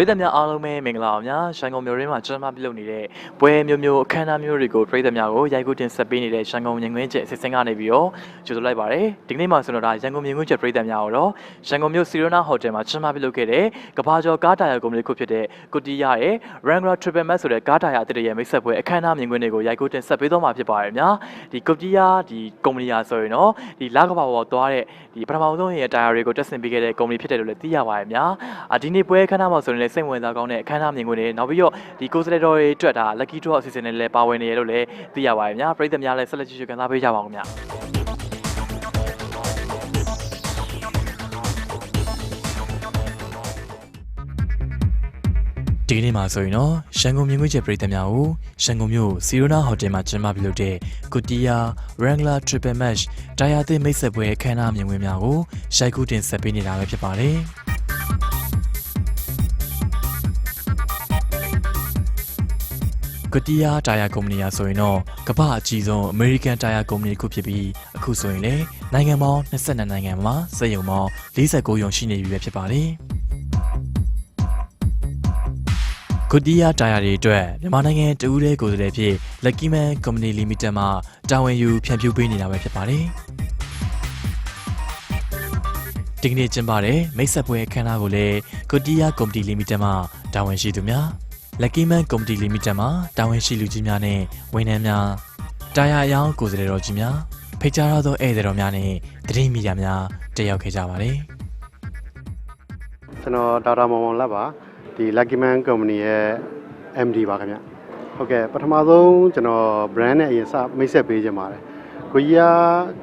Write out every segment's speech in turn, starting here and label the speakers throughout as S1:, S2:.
S1: ရိသတ်များအားလုံးပဲမင်္ဂလာပါများရှန်ကုန်မြို့ရင်းမှာကျင်းပပြုလုပ်နေတဲ့ပွဲမျိုးမျိုးအခမ်းအနားမျိုးတွေကိုရိသတ်များကိုရိုက်ကူးတင်ဆက်ပေးနေတဲ့ရှန်ကုန်မြင်ကွင်းကျက်စစ်စင်ကနေပြီးတော့ကြိုဆိုလိုက်ပါတယ်ဒီကနေ့မှာဆိုတော့ဒါရန်ကုန်မြင်ကွင်းကျက်ရိသတ်များကိုတော့ရှန်ကုန်မြို့စီရိုနာဟိုတယ်မှာကျင်းပပြုလုပ်ခဲ့တဲ့ကဘာကျော်ကားတာယာကုမ္ပဏီတစ်ခုဖြစ်တဲ့ကုတီယာရဲ့ Wrangler Triple Max ဆိုတဲ့ကားတာယာအသစ်ရဲ့မိတ်ဆက်ပွဲအခမ်းအနားမြင်ကွင်းတွေကိုရိုက်ကူးတင်ဆက်ပေးတော့မှာဖြစ်ပါတယ်များဒီကုတီယာဒီကုမ္ပဏီယာဆိုရင်တော့ဒီလကဘာပေါ်သွားတဲ့ဒီပထမဆုံးရဲ့တာယာတွေကိုတက်ဆင်ပေးခဲ့တဲ့ကုမ္ပဏီဖြစ်တယ်လို့လည်းသိရပါတယ်များအဒီနေ့ပွဲအခမ်းအနားမှာဆိုရင်လည်းစိတ်ဝင်စားကောင်းတဲ့အခမ်းအနားမြင်ကွင်းတွေနောက်ပြီးတော့ဒီကိုစလက်တော်တွေအတွက်ဒါ lucky draw အစီအစဉ်တွေလည်းပါဝင်နေရလို့လည်းသိရပါတယ်များပရိသတ်များလည်းဆက်လက်ကြည့်ရှုခံစားပေးကြပါဦးခင်ဗျာဒီကနေ့မှာဆိုရင်တော့ရန်ကုန်မြင်းခွေးကျက်ပြည်သက်များကိုရန်ကုန်မြို့စီရိုနာဟိုတယ်မှာကျင်းပပြုလုပ်တဲ့ကုတီယာ Wrangler Triple Match တာယာသစ်မိတ်ဆက်ပွဲအခမ်းအနားမြင်ကွင်းများကိုရိုက်ကူးတင်ဆက်ပေးနေတာပဲဖြစ်ပါတယ်။ ကုတီယာတာယာကုမ္ပဏီယာဆိုရင်တော့ကမ္ဘာအကြီးဆုံး American တာယာကုမ္ပဏီတစ်ခုဖြစ်ပြီးအခုဆိုရင်လည်းနိုင်ငံပေါင်း22နိုင်ငံမှာစက်ရုံပေါင်း49ရုံရှိနေပြီပဲဖြစ်ပါတယ်။ကုတီယာတာယာတွေအတွက်မြန်မာနိုင်ငံတဦးတည်းကိုယ်စားလှယ်ဖြစ် Lucky Man Company Limited မှတာဝန်ယူဖြန့်ဖြူးပေးနေတာပဲဖြစ်ပါတယ်။ဒီကနေ့ကျင်းပတဲ့မိတ်ဆက်ပွဲအခမ်းအနားကိုလည်းကုတီယာ Company Limited မှတာဝန်ရှိသူများ Lucky Man Company Limited မှတာဝန်ရှိလူကြီးများနဲ့ဝန်ထမ်းများတာယာအယောင်ကိုယ်စားလှယ်တော်ကြီးများဖိတ်ကြားရသောဧည့်သည်တော်များနဲ့တတိမီဒီယာများတက်ရောက်ခဲ့ကြပါတယ်။
S2: ကျွန်တော်ဒေါက်တာမောင်မောင်လက်ပါဒီ Lucky Man Company ရဲ့ MD ပါခင်ဗျဟုတ်ကဲ့ပထမဆုံးကျွန်တော် brand နဲ့အရင်စမိတ်ဆက်ပေးခြင်းပါတယ်ကိုကြီးယာ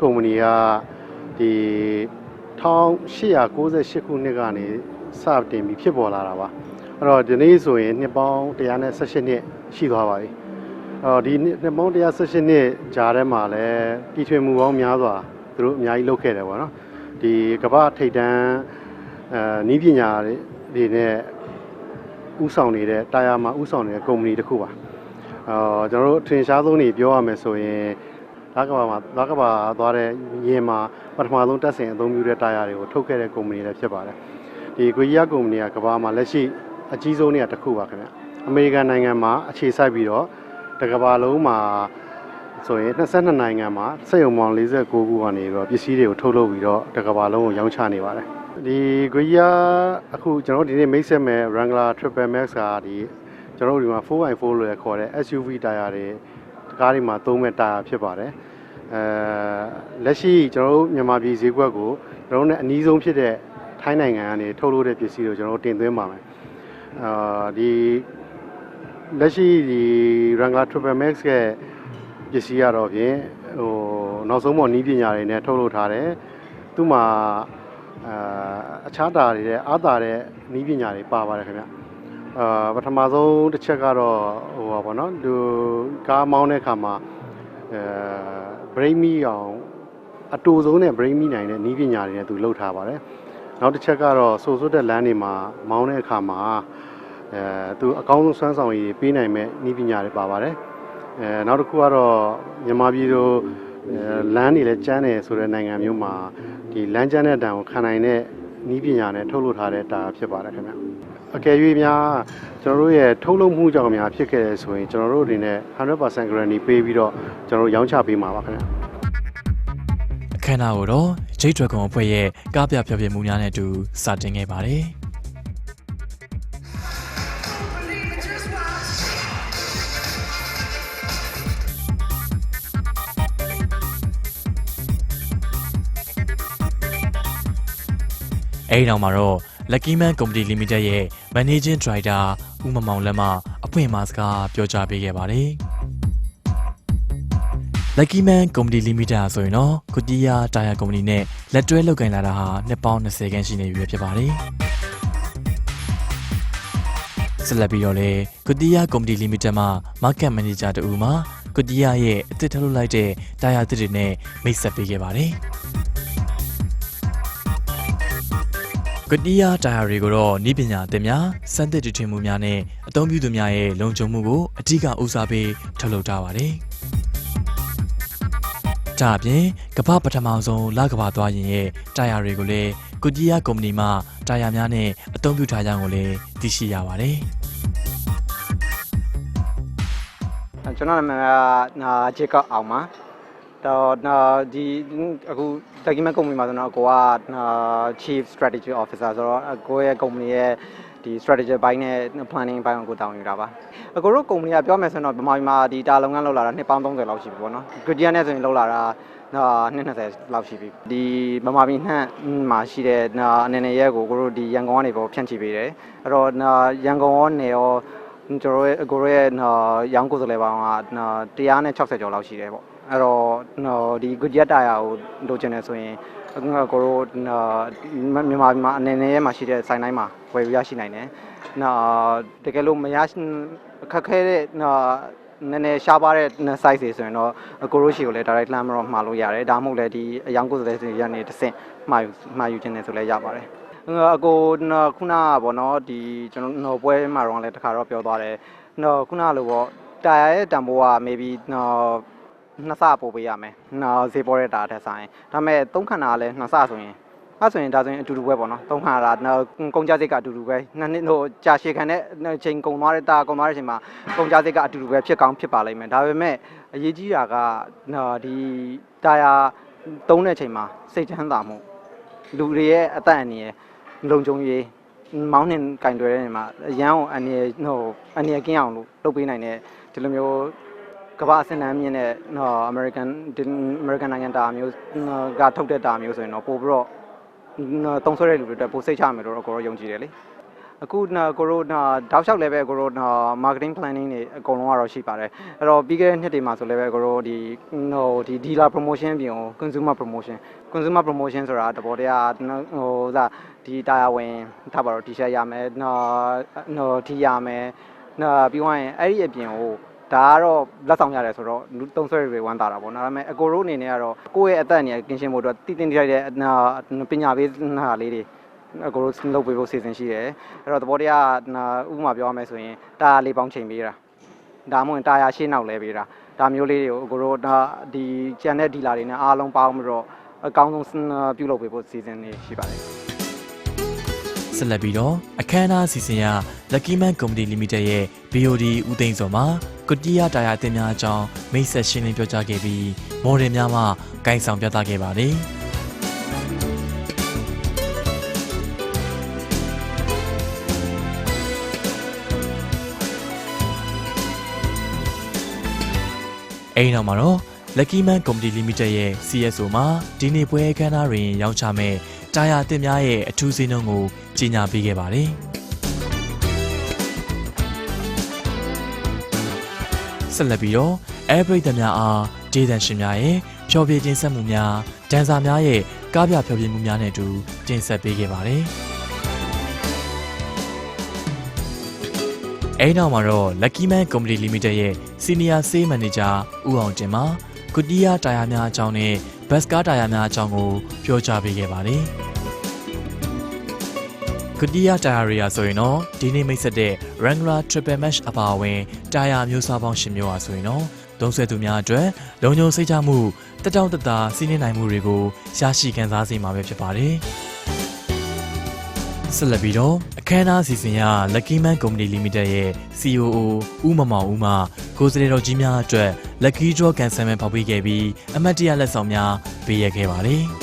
S2: company ကဒီ1898ခုနှစ်ကနေစတင်ပြီးဖြစ်ပေါ်လာတာပါ အဲ့တော့ဒီနေ့ဆိုရင်နှစ်ပေါင်း118နှစ်ရှိသွားပါပြီအော်ဒီနှစ်နှစ်ပေါင်း118နှစ်ဂျာထဲမှာလည်းတီထွင်မှုပေါင်းများစွာသူတို့အများကြီးလုပ်ခဲ့တယ်ပေါ့နော်ဒီကမ္ဘာထိပ်တန်းအဲနီးပညာတွေနဲ့ဥဆောင်နေတဲ့တာယာမှာဥဆောင်နေတဲ့ကုမ္ပဏီတစ်ခုပါအော်ကျွန်တော်တို့အထင်ရှားဆုံးနေပြောရမယ်ဆိုရင်လာကဘာမှာလာကဘာသွားတဲ့ယင်မှာပထမဆုံးတက်ဆင်အသုံးပြုတဲ့တာယာတွေကိုထုတ်ခဲ့တဲ့ကုမ္ပဏီလည်းဖြစ်ပါတယ်ဒီကွေကြီးယာကုမ္ပဏီကကဘာမှာလက်ရှိ အကြီးဆုံးနေရာတစ်ခုပါခင်ဗျအမေရိကန်နိုင်ငံမှာအခြေစိုက်ပြီးတော့တကဘာလုံးမှာဆိုရင်22နိုင်ငံမှာစက်ရုံပေါင်း49ခုကနေပြီးတော့ပစ္စည်းတွေကိုထုတ်လုပ်ပြီးတော့တကဘာလုံးကိုရောင်းချနေပါတယ်ဒီကွေကြီးယာအခုကျွန်တော်တို့ဒီနေ့မိတ်ဆက်မဲ့ Wrangler Triple Max ကဒီကျွန်တော်တို့ဒီမှာ 4x4 လို့ရခေါ်တဲ့ SUV တာယာတွေကားတွေမှာသုံးမဲ့တာယာဖြစ်ပါတယ်အဲလက်ရှိကျွန်တော်တို့မြန်မာပြည်ဈေးကွက်ကိုကျွန်တော်တို့ ਨੇ အနည်းဆုံးဖြစ်တဲ့ထိုင်းနိုင်ငံကနေထုတ်လုပ်တဲ့ပစ္စည်းကိုကျွန်တော်တို့တင်သွင်းပါမယ် အာဒီလက်ရှိဒီ Wrangler Triple Max ရဲ့ပစ္စည်းကတော့ဖြင့်ဟိုနောက်ဆုံးပေါ်နီးပညာတွေနဲ့ထုတ်လုပ်ထားတယ်သူ့မှာအာအခြားတာတွေတဲ့အားတာတဲ့နီးပညာတွေပါပါတယ်ခင်ဗျအာပထမဆုံးတစ်ချက်ကတော့ဟိုပါဗောနော်သူကားမောင်းတဲ့အခါမှာအဲ brain မီအောင်အတူဆုံးနဲ့ brain မီနိုင်တဲ့နီးပညာတွေနဲ့သူလှုပ်ထားပါတယ် နောက်တစ်ချက်ကတော့ဆိုဆွတ်တဲ့လမ်းတွေမှာမောင်းတဲ့အခါမှာအဲသူအကောင်းဆုံးစွမ်းဆောင်ရည်ပေးနိုင်မဲ့နီးပညာတွေပါပါတယ်အဲနောက်တစ်ခုကတော့မြန်မာပြည်လိုအဲလမ်းတွေလည်းကျန်းတယ်ဆိုတဲ့နိုင်ငံမျိုးမှာဒီလမ်းကျန်းတဲ့တံကိုခံနိုင်တဲ့နီးပညာနဲ့ထုတ်လုပ်ထားတဲ့တာဖြစ်ပါတယ်ခင်ဗျအကယ်၍များကျွန်တော်တို့ရဲ့ထုတ်လုပ်မှုကြောင့်များဖြစ်ခဲ့တယ်ဆိုရင်ကျွန်တော်တို့အနေနဲ့100% guarantee ပေးပြီးတော့ကျွန်တော်တို့ရောင်းချပေးမှာပါခင်ဗျ
S1: အခမ်းအနားကိုတော့ Jade Dragon အဖွဲ့ရဲ့ကားပြဖျော်ဖြေမှုများနဲ့အတူစတင်ခဲ့ပါတယ်။အဲဒီနောက်မှာတော့ Lucky Man Company Limited ရဲ့ Managing Director ဦးမမောင်လက်မှအပွင့်အမစကားပြောကြားပေးခဲ့ပါတယ်။ Lucky Man Company Limited ဆိုရင်တော့ကုတီယာတာယာကုမ္ပဏီနဲ့လက်တွဲလုပ်ကိုင်လာတာဟာနှစ်ပေါင်း20ခန်းရှိနေပြီပဲဖြစ်ပါတယ်။ဆက်လက်ပြီးတော့လေကုတီယာကုမ္ပဏီ Limited မှာ Market Manager တူမှာကုတီယာရဲ့အသစ်ထုတ်လုပ်လိုက်တဲ့တာယာသစ်တွေနဲ့မိတ်ဆက်ပေးခဲ့ပါတယ်။ကုတီယာတာယာတွေကိုတော့ဤပညာအသစ်များစမ်းသစ်တည်ထွင်မှုများနဲ့အသုံးပြုသူများရဲ့လုံခြုံမှုကိုအထူးဦးစားပေးထုတ်လုပ်ထားပါတယ်။ ဒါအပြင်ကမ္ဘာပထမဆုံးလကမ္ဘာသွားရင်ရဲ့တာယာတွေကိုလည်းကုကြီးယာကုမ္ပဏီမှတာယာများနဲ့အသုံးပြုထားကြောင်းကိုလည်းသိရှိရပါတယ်
S3: ကျွန်တော်နာမည်ကနာဂျေကောက်အောင်ပါတော့နာဒီအခု document company မှာဆိုတော့ကိုကနာ chief strategy officer ဆိုတော့အကိုရဲ့ company ရဲ့ဒီ strategy ဘိုင်းနဲ့ planning ဘိုင်းကိုကိုတောင်းယူတာပါအကိုတို့ company ကပြောမယ်ဆိုရင်တော့ဗမာပြည်မှာဒီတာလုပ်ငန်းလုပ်လာတာနှစ်ပေါင်း30လောက်ရှိပြီပေါ့နော် Goodyear နဲ့ဆိုရင်လုပ်လာတာနာနှစ်20လောက်ရှိပြီဒီဗမာပြည်နှံ့မှာရှိတဲ့နာအနေနဲ့ရဲကိုကိုတို့ဒီရန်ကုန်ကနေပေါ့ဖြန့်ချိပေးတယ်အဲ့တော့နာရန်ကုန်ရောနေရောကျွန်တော်ရဲ့အကိုရဲ့နော်ရောင်းကိုယ်စားလှယ်ပေါင်းကနော်160ကျော်လောက်ရှိတယ်ပေါ့ အဲ့တော့နော်ဒီ Goodyear tire ကိုလိုချင်တယ်ဆိုရင်အကိုတို့နော်မြန်မာပြည်မှာအနေနဲ့မှာရှိတဲ့ဆိုင်တိုင်းမှာဝယ်ရရှိနိုင်တယ်နော်တကယ်လို့မရရှိခက်ခဲတဲ့နော်နည်းနည်းရှားပါတဲ့ size တွေဆိုရင်တော့အကိုတို့ရှိကိုလည်း direct လှမ်းမတော့မှာလို့ရတယ်ဒါမှမဟုတ်လည်းဒီအယောင်ကိုယ်စားလှယ်တွေရနေတစ်ဆင့်မှာယူမှာယူခြင်းနဲ့ဆိုလည်းရပါတယ်အကိုနော်ခုနကပေါ့နော်ဒီကျွန်တော်နော်ပွဲမှာတော့လည်းတခါတော့ပြောသွားတယ်နော်ခုနကလိုပေါ့တာယာရဲ့တန်ဖိုးက maybe နော် နှစ်ဆပို့ပေးရမယ်နော်ဈေးပေါ်တဲ့တာထက်ဆိုင်ဒါပေမဲ့သုံးခန္ဓာကလည်းနှစ်ဆဆိုရင်အဲဆိုရင်ဒါဆိုရင်အတူတူပဲပေါ့နော်သုံးခန္ဓာနော်ကုန်ကြစိတ်ကအတူတူပဲနှစ်နှစ်ဟိုကြာရှည်ခံတဲ့ချိန်ကုန်သွားတဲ့တာကုန်သွားတဲ့အချိန်မှာကုန်ကြစိတ်ကအတူတူပဲဖြစ်ကောင်းဖြစ်ပါလိမ့်မယ်ဒါပေမဲ့အရေးကြီးတာကနော်ဒီတာယာသုံးတဲ့အချိန်မှာစိတ်ချမ်းသာမှုလူတွေရဲ့အသက်အန္တရာယ်လုံခြုံရေးမောင်းနှင်ကင်တွယ်တဲ့နေမှာအရန်ကိုအနေဟိုအနေကင်းအောင်လို့လုပ်ပေးနိုင်တဲ့ဒီလိုမျိုး ကမ္ဘာအစင်တန်းမြင့်တဲ့ဟို American American နိုင်ငံတာမျိုးကထုတ်တဲ့တာမျိုးဆိုရင်တော့ပို့ပြီးတော့တုံးဆွဲတဲ့လူတွေအတွက်ပိုစိတ်ချမယ်လို့တော့ကိုရောယုံကြည်တယ်လေအခုနော်ကိုရောနော်တောက်လျှောက်လည်းပဲကိုရောနော် marketing planning တွေအကုန်လုံးကတော့ရှိပါတယ်အဲ့တော့ပြီးခဲ့တဲ့နှစ်တွေမှာဆိုလည်းပဲကိုရောဒီဟိုဒီ dealer promotion ပြင် consumer promotion consumer promotion ဆိုတာတဘောတရားဟိုသာဒီတာယာဝင်ထားပါတော့ t-shirt ရမယ်နော်နော် T ရမယ်နော်ပြီးသွားရင်အဲ့ဒီအပြင်ဟို ဒါကတော့လက်ဆောင်ရတယ်ဆိုတော့လူသုံးဆွဲတွေဝမ်းသာတာပေါ့နော်ဒါပေမဲ့အကိုတို့အနေနဲ့ကတော့ကိုယ့်ရဲ့အသက်အန္တရာယ်ကင်းရှင်းဖို့အတွက်တည်တင်ထိုက်တဲ့ပညာပေးဟာလေးတွေအကိုတို့လုပ်ပေးဖို့စီစဉ်ရှိတယ်အဲ့တော့သဘောတရားဥပမာပြောရမယ်ဆိုရင်တာယာလေးပေါင်းချိန်ပေးတာဒါမှမဟုတ်တာယာရှင်းနောက်လဲပေးတာဒါမျိုးလေးတွေကိုအကိုတို့ဒီကျန်တဲ့ဒီလာတွေနဲ့အားလုံးပေါင်းပြီးတော့အကောင်းဆုံးပြုလုပ်ပေးဖို့စီစဉ်နေရှိပါတယ်
S1: ဆက်လက်ပြီးတော့အခမ်းအနားအစီအစဉ်ရ Lucky Man Company Limited ရဲ့ BOD ဦးသိန်းစောမှာ ကုတီးယာတာယာတင်များအကြောင်းမိတ်ဆက်ရှင်းလင်းပြောကြားခဲ့ပြီးမော်ဒယ်များမှဂိုင်းဆောင်ပြသခဲ့ပါတယ်။အဲ့ဒီနောက်မှာတော့ Lucky Man Company Limited ရဲ့ CSO မှာဒီနေ့ပွဲအခမ်းအနားတွင်ရောင်းချမဲ့တာယာတင်များရဲ့အထူးဈေးနှုန်းကိုကြီးညာပေးခဲ့ပါတယ်။ ဆက်လက်ပြီးတော့ Air ပရိသတ်များအားဒေသန်ရှင်များရဲ့ဖျော်ဖြေတင်ဆက်မှုများဒန်ဆာများရဲ့ကားပြဖျော်ဖြေမှုများနဲ့အတူတင်ဆက်ပေးခဲ့ပါတယ်။အဲ့နောက်မှာတော့ Lucky Man Company Limited ရဲ့ Senior Sales Manager ဦးအောင်တင်မှာကုတီးယာတာယာများအကြောင်းနဲ့ဘတ်စကားတာယာများအကြောင်းကိုပြောကြားပေးခဲ့ပါတယ်။ ကုတီးယာတာယာရီယာဆိုရင်တော့ဒီနေ့မိတ်ဆက်တဲ့ Wrangler Triple Mesh အပါအဝင်တာယာမျိုးစားပေါင်းရှင်မျိုးပါဆိုရင်တော့သုံးဆွဲသူများအတွက်လုံခြုံစိတ်ချမှုတက်တောင့်တတာစီးနှင်းနိုင်မှုတွေကိုရရှိခံစားစေမှာပဲဖြစ်ပါတယ်။ဆက်လက်ပြီးတော့အခမ်းအနားအစီအစဉ်ရ Lucky Man Company Limited ရဲ့ COO ဦးမမောင်ဦးမှကိုယ်စားလှယ်တော်ကြီးများအတွက် Lucky Draw ကန်ဆယ်မဲ့ဖောက်ပေးခဲ့ပြီးအမတ်တရလက်ဆောင်များပေးရခဲ့ပါတယ်။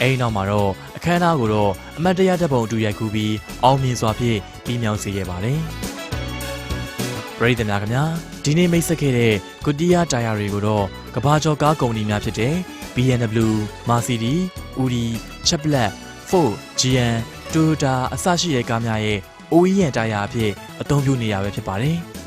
S1: အဲဒီနောက်မှာတော့အခမ်းအနားကိုတော့အမတ်တရတပ်ပုံအတူရိုက်ကူးပြီးအောင်မြင်စွာဖြင့်ပြီးမြောက်စေခဲ့ပါတယ်။ပရိသတ်များခင်ဗျာဒီနေ့မိတ်ဆက်ခဲ့တဲ့ကုတီးယာတာယာတွေကိုတော့ကဘာကျော်ကားကုမ္ပဏီများဖြစ်တဲ့ BMW, Mercedes, Audi, Chevrolet, Ford, GM, Toyota အစရှိတဲ့ကားများရဲ့ OEM တာယာအဖြစ်အသုံးပြုနေရပဲဖြစ်ပါတယ်။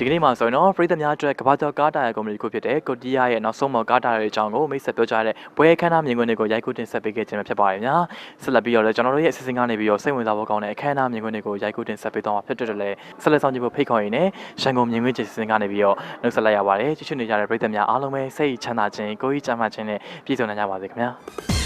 S1: ဒီကနေ့မှာဆိုရင်တော့ပြည်သက်များအတွက်ကဘာကျော်ကားတာယာကုမ္ပဏီတစ်ခုဖြစ်တဲ့ကိုတီးယာရဲ့နောက်ဆုံးမကားတာယာရဲ့အကြောင်းကိုမိတ်ဆက်ပြောကြားတဲ့ဘွဲအခမ်းအနားမြင်ကွင်းတွေကိုရိုက်ကူးတင်ဆက်ပေးခဲ့ခြင်းပဲဖြစ်ပါတယ်ညာ။ဆက်လက်ပြီးတော့လည်းကျွန်တော်တို့ရဲ့အစီအစဉ်ကနေပြီးတော့စိတ်ဝင်စားဖို့ကောင်းတဲ့အခမ်းအနားမြင်ကွင်းတွေကိုရိုက်ကူးတင်ဆက်ပေးသွားမှာဖြစ်တဲ့လည်းဆက်လက်ဆောင်ကြည့်ဖို့ဖိတ်ခေါ်ရင်းနဲ့ရန်ကုန်မြင်ကွင်းကျေးဇူးတင်ကနေပြီးတော့နှုတ်ဆက်လိုက်ရပါတယ်။ကြည့်ရှုနေကြတဲ့ပြည်သက်များအားလုံးပဲစိတ်ချမ်းသာခြင်းကိုယ်ကြီးကျန်းမာခြင်းနဲ့ပြည့်စုံနိုင်ကြပါစေခင်ဗျာ။